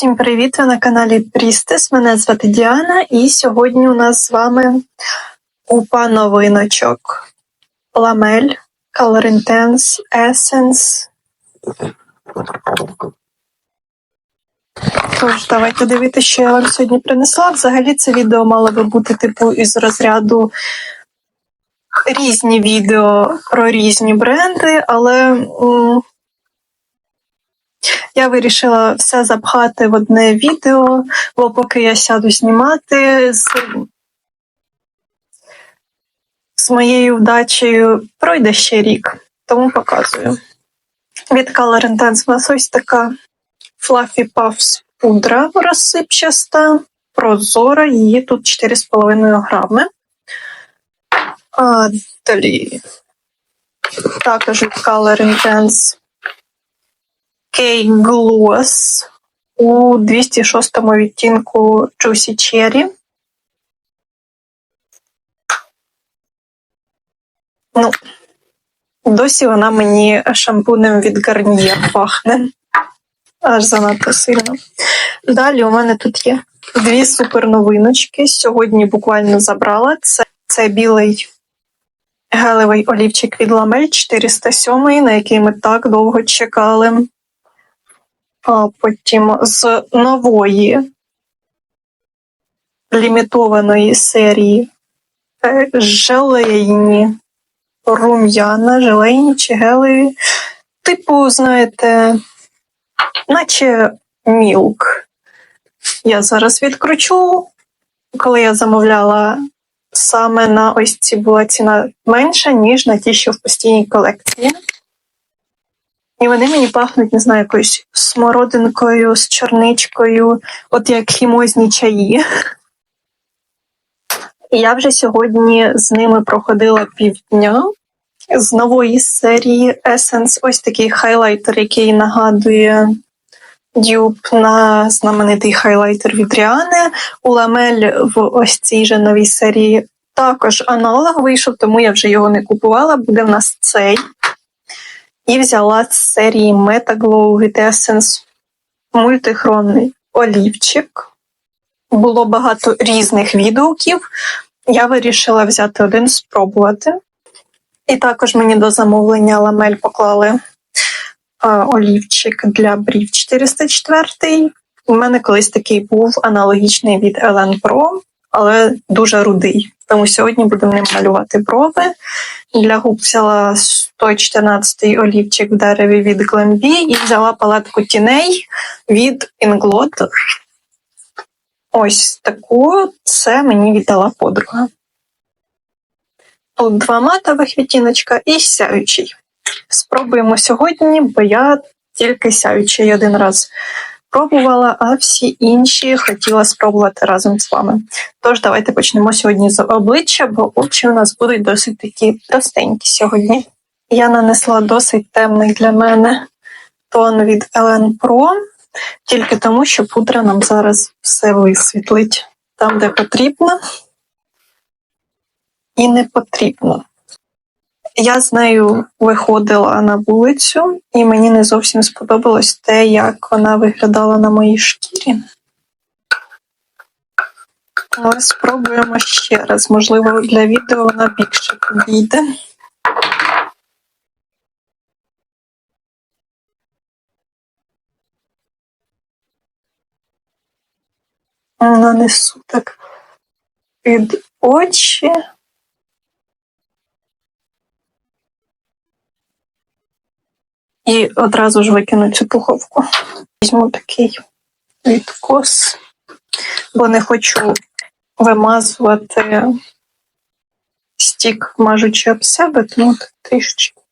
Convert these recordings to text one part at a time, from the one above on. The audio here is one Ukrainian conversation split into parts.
Всім привіт! Ви на каналі Прістес. Мене звати Діана, і сьогодні у нас з вами купа новиночок. Ламель, Color Intense, Essence. Тож, давайте дивитися, що я вам сьогодні принесла. Взагалі, це відео мало би бути типу із розряду різні відео про різні бренди, але. м, я вирішила все запхати в одне відео, бо поки я сяду знімати з, з моєю вдачею пройде ще рік, тому показую. Від Color Intense у нас ось така Fluffy Puffs пудра розсипчаста, прозора, її тут 4,5 грами. А далі також від Color Intense Cake Gloss у 206 відтінку Juicy Cherry. Ну, досі вона мені шампунем від Garnier пахне. Аж занадто сильно. Далі у мене тут є дві суперновиночки. Сьогодні буквально забрала. Це, це білий гелевий олівчик від Ламель 407, на який ми так довго чекали. А потім з нової лімітованої серії е, желейні рум'яна, желейні чи гелеві. Типу, знаєте, наче мілк. Я зараз відкручу. Коли я замовляла саме на ось ці була ціна менша, ніж на ті, що в постійній колекції. І вони мені пахнуть, не знаю, якоюсь смородинкою, з чорничкою, от як хімозні чаї. І я вже сьогодні з ними проходила півдня з нової серії Essence. Ось такий хайлайтер, який нагадує дюб на знаменитий хайлайтер від Ріани. У Ламель в ось цій же новій серії також аналог вийшов, тому я вже його не купувала. Буде в нас цей. І взяла з серії Metaglow від Essence мультихромний олівчик. Було багато різних відгуків. Я вирішила взяти один, спробувати. І також мені до замовлення ламель поклали олівчик для брів 404. У мене колись такий був аналогічний від Ellen Pro, але дуже рудий. Тому сьогодні будемо ним малювати брови. Для губ взяла 114 олівчик в дереві від Glambi і взяла палетку тіней від Inglot. Ось таку це мені віддала подруга. Тут два матових відтіночка і сяючий. Спробуємо сьогодні, бо я тільки сяючий один раз пробувала, а всі інші хотіла спробувати разом з вами. Тож, давайте почнемо сьогодні з обличчя, бо очі у нас будуть досить такі простенькі сьогодні. Я нанесла досить темний для мене тон від Ellen Pro, тільки тому, що пудра нам зараз все висвітлить там, де потрібно, і не потрібно. Я з нею виходила на вулицю, і мені не зовсім сподобалось те, як вона виглядала на моїй шкірі. Але спробуємо ще раз. Можливо, для відео вона більше підійде. Нанесу так під очі. І одразу ж викину цю пуховку. Візьму такий відкос, бо не хочу вимазувати стік, мажучи об себе, тому трішечки.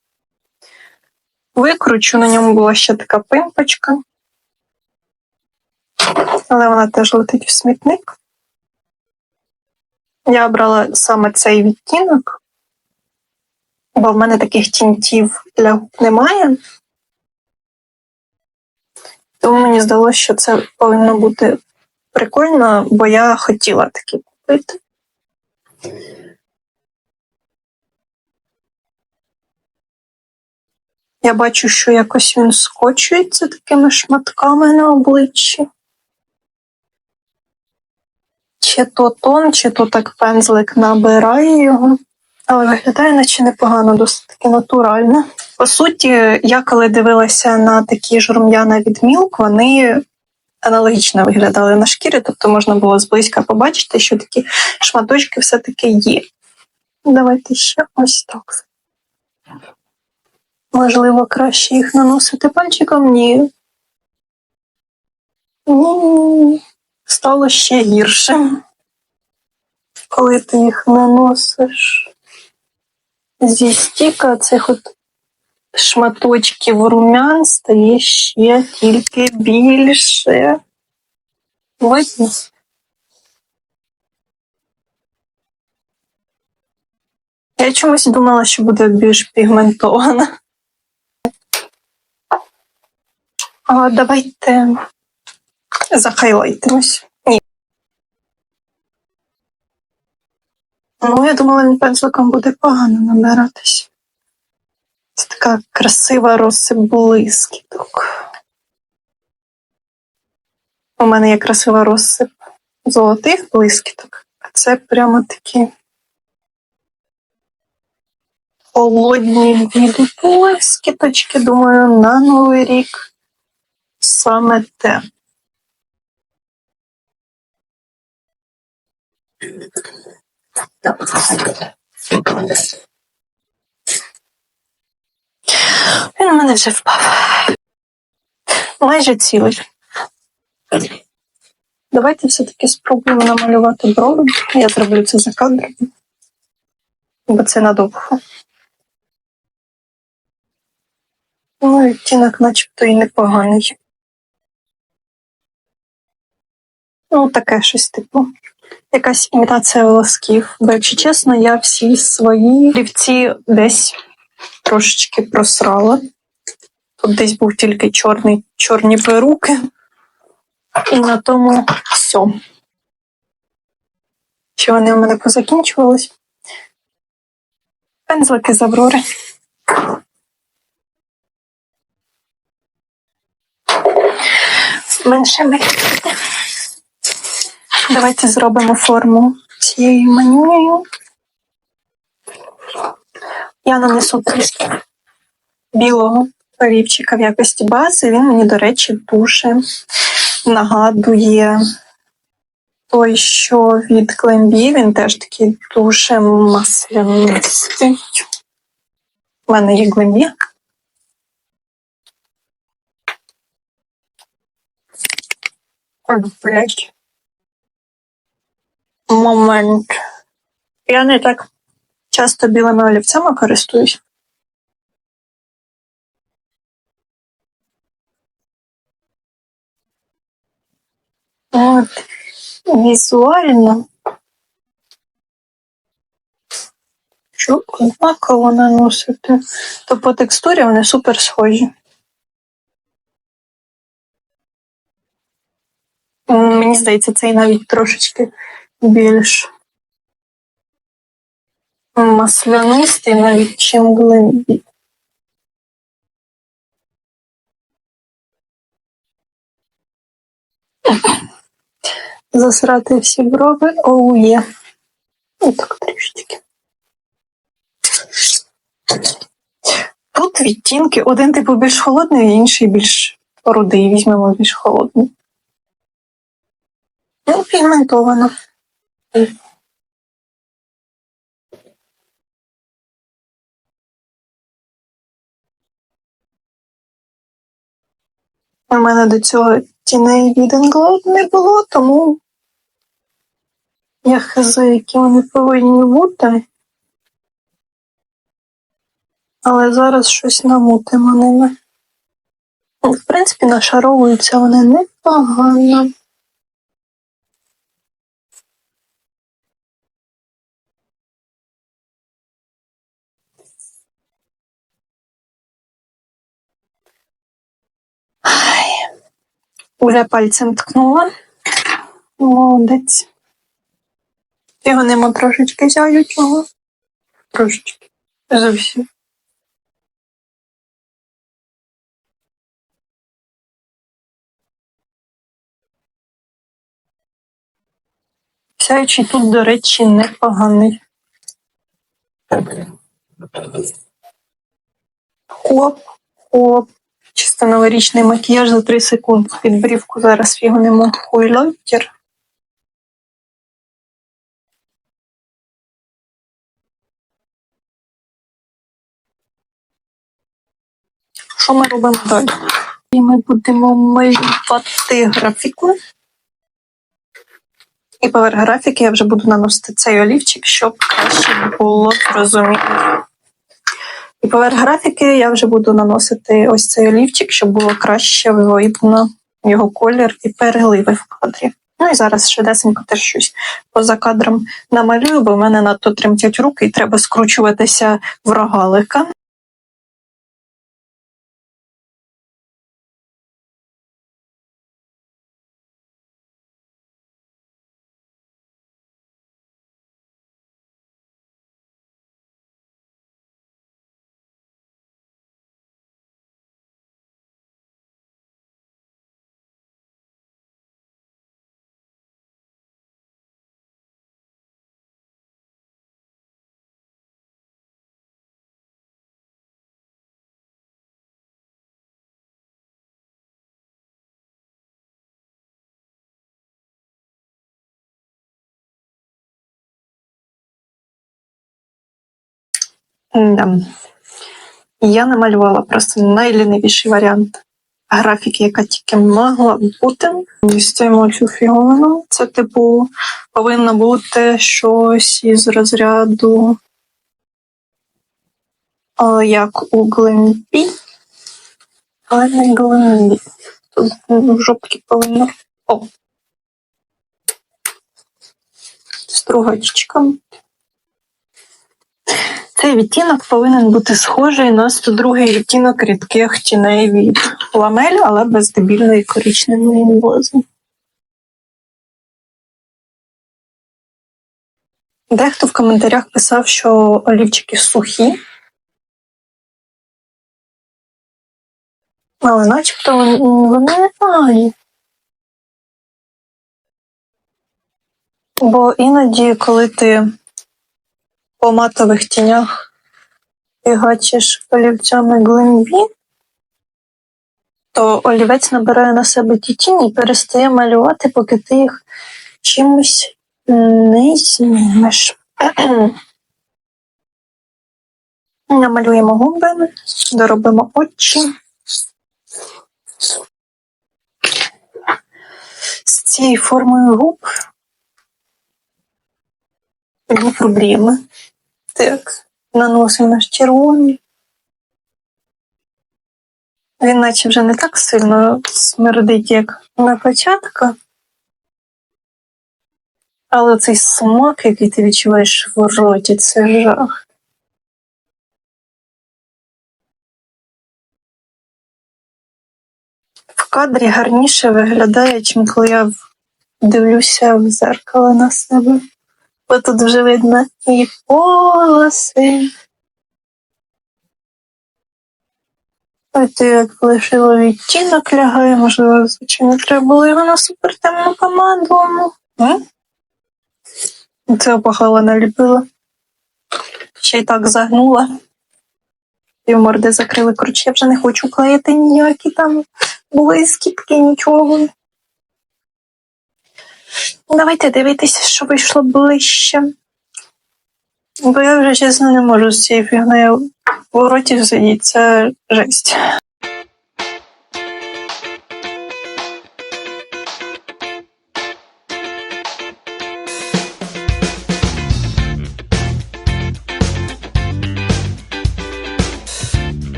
Викручу, на ньому була ще така пимпочка, але вона теж летить в смітник. Я обрала саме цей відтінок, бо в мене таких тінтів для губ немає. Тому мені здалося, що це повинно бути прикольно, бо я хотіла такі купити. Я бачу, що якось він скочується такими шматками на обличчі. Чи то тон, чи то так пензлик набирає його, але виглядає, наче непогано, досить таки натурально. По суті, я коли дивилася на такі ж рум'яна від Milk, вони аналогічно виглядали на шкірі, тобто можна було зблизька побачити, що такі шматочки все-таки є. Давайте ще ось так. Можливо, краще їх наносити пальчиком? Ні. Ну, стало ще гірше. Коли ти їх наносиш зі стіка цих от шматочків румян стає ще тільки більше. Видно? Я чомусь думала, що буде більш пігментована. А давайте захайлайтимось. Ні. Ну, я думала, він пензликом буде погано набиратись. Це така красива розсип блискіток. У мене є красива розсип золотих блискіток, а це прямо такі холодні білі блискіточки. Думаю, на Новий рік саме те. Він у мене вже впав. Майже цілий. Давайте все-таки спробуємо намалювати брови. Я зроблю це за кадром, бо це надовго. Ну, відтінок начебто і непоганий. Ну, таке щось типу. Якась імітація волосків. Бо, якщо чесно, я всі свої олівці десь трошечки просрала. Тут десь був тільки чорний, чорні перуки. І на тому все. Що вони у мене позакінчувались? Пензлики з Аврори. Менше мріяти. Давайте зробимо форму цією манюнею. Я нанесу трішки білого олівчика в якості бази. Він мені, до речі, дуже нагадує той, що від Глембі. Він теж такий дуже маслянистий. У мене є Глембі. Момент. Я не так часто білими олівцями користуюсь. От, візуально. Що однаково наносити, то по текстурі вони супер схожі. Мені здається, цей навіть трошечки більш маслянистий, навіть чим глибі. Засрати всі брови, оу є. І трішечки. Тут відтінки, один типу більш холодний, інший більш рудий. Візьмемо більш холодний. Ну, пігментовано. У мене до цього тіней від не було, тому я хз, які вони повинні бути. Але зараз щось намутимо ними. В принципі, нашаровуються вони непогано. Уже пальцем ткнула. Молодець. Його нема трошечки зяючого. Трошечки. Зовсім. Сяючий тут, до речі, непоганий. Хоп, хоп. Чисто новорічний макіяж за 3 секунди. Під брівку зараз фігнемо хуйлайтер. Що ми робимо далі? І ми будемо малювати графіку. І поверх графіки я вже буду наносити цей олівчик, щоб краще було зрозуміло. І поверх графіки я вже буду наносити ось цей олівчик, щоб було краще видно його колір і переливи в кадрі. Ну і зараз швидесенько теж щось поза кадром намалюю, бо в мене надто тремтять руки і треба скручуватися в рогалика. Да. Я намалювала просто найлінивіший варіант графіки, яка тільки могла бути. Дістаємо цю фіговину. Це, типу, повинно бути щось із розряду, як у Глембі. Але не Глембі. Тут в жопки повинно. О! Стругачка. Цей відтінок повинен бути схожий на 102 відтінок рідких тіней від ламель, але без дебільної коричневої бази. Дехто в коментарях писав, що олівчики сухі, але начебто вони ані. Бо іноді, коли ти по матових тінях фігачиш олівцями глимбі, то олівець набирає на себе ті тіні і перестає малювати, поки ти їх чимось не знімеш. Намалюємо губи, доробимо очі. З цією формою губ не проблеми. Так, наносимо наш червоний. Він наче вже не так сильно смердить, як на початку. Але цей смак, який ти відчуваєш в роті, це жах. В кадрі гарніше виглядає, чим коли я дивлюся в зеркало на себе. Бо тут вже видно і волоси. Ось як лишило відтінок лягає, можливо, звичайно, треба було його на супертемну помаду. М? Це опахала наліпила. Ще й так загнула. І морди закрили. Коротше, я вже не хочу клеїти ніякі там блискітки, нічого. Давайте дивитися, що вийшло ближче. Бо я вже чесно не можу з цією фігнею в роті сидіти, це жесть.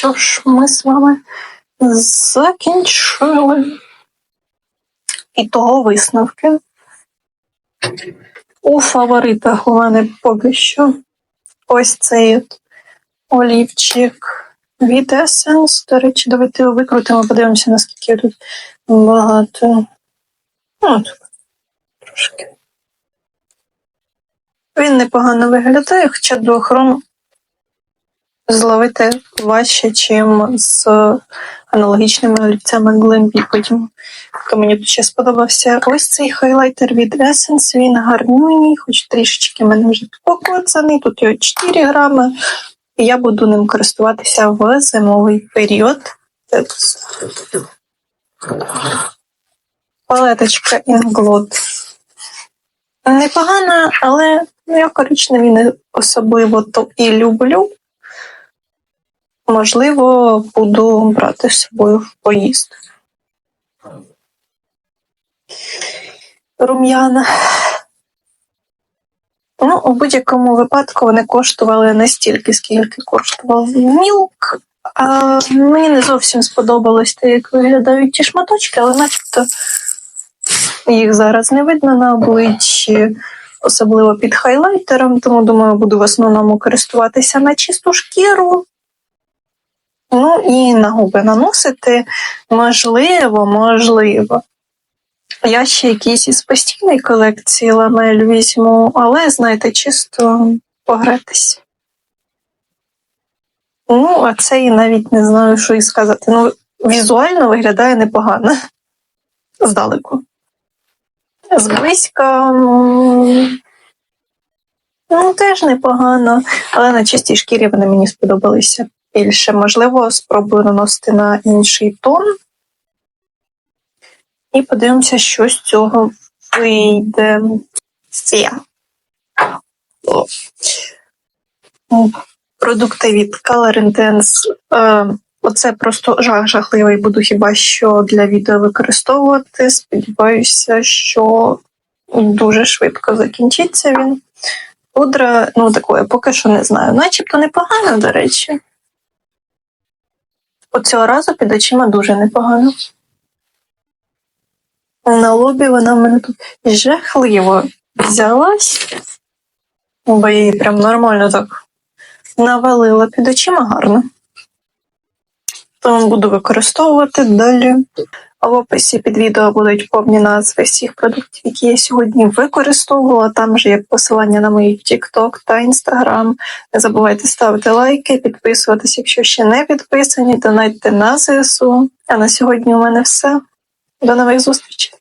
Що ж, ми з вами закінчили. і того висновки. У фаворитах у мене поки що ось цей олівчик від Essence. До речі, давайте його викрутимо, подивимося, наскільки тут багато. От, трошки. Він непогано виглядає, хоча до охорони зловити важче, чим з аналогічними олівцями Glambi. Потім хто мені ще сподобався. Ось цей хайлайтер від Essence, він гарний, хоч трішечки мене вже покоцаний. Тут його 4 грами. І я буду ним користуватися в зимовий період. Палеточка Inglot. Непогана, але ну, я коричневі не особливо то і люблю. Можливо, буду брати з собою в поїзд. Рум'яна. Ну, у будь-якому випадку вони коштували не стільки, скільки коштував мілк. А мені не зовсім сподобалось те, як виглядають ті шматочки, але начебто їх зараз не видно на обличчі, особливо під хайлайтером, тому думаю, буду в основному користуватися на чисту шкіру. Ну і на губи наносити можливо, можливо. Я ще якісь із постійної колекції ламель візьму, але, знаєте, чисто погратись. Ну, а це і навіть не знаю, що і сказати. Ну, візуально виглядає непогано. Здалеку. Зблизька. Ну, теж непогано, але на чистій шкірі вони мені сподобалися більше. Можливо, спробую наносити на інший тон. І подивимося, що з цього вийде. Продукти від Color Intense. Е, Оце просто жах жахливий. Буду хіба що для відео використовувати. Сподіваюся, що дуже швидко закінчиться він. Пудра, ну такое, поки що не знаю. Начебто непогано, до речі. От цього разу під очима дуже непогано. На лобі вона в мене тут жахливо взялась, бо її прям нормально так навалила під очима гарно. Тому буду використовувати далі. В описі під відео будуть повні назви всіх продуктів, які я сьогодні використовувала. Там же є посилання на мої TikTok та Instagram. Не забувайте ставити лайки, підписуватись, якщо ще не підписані, донайте на ЗСУ. А на сьогодні у мене все. До нових зустрічей!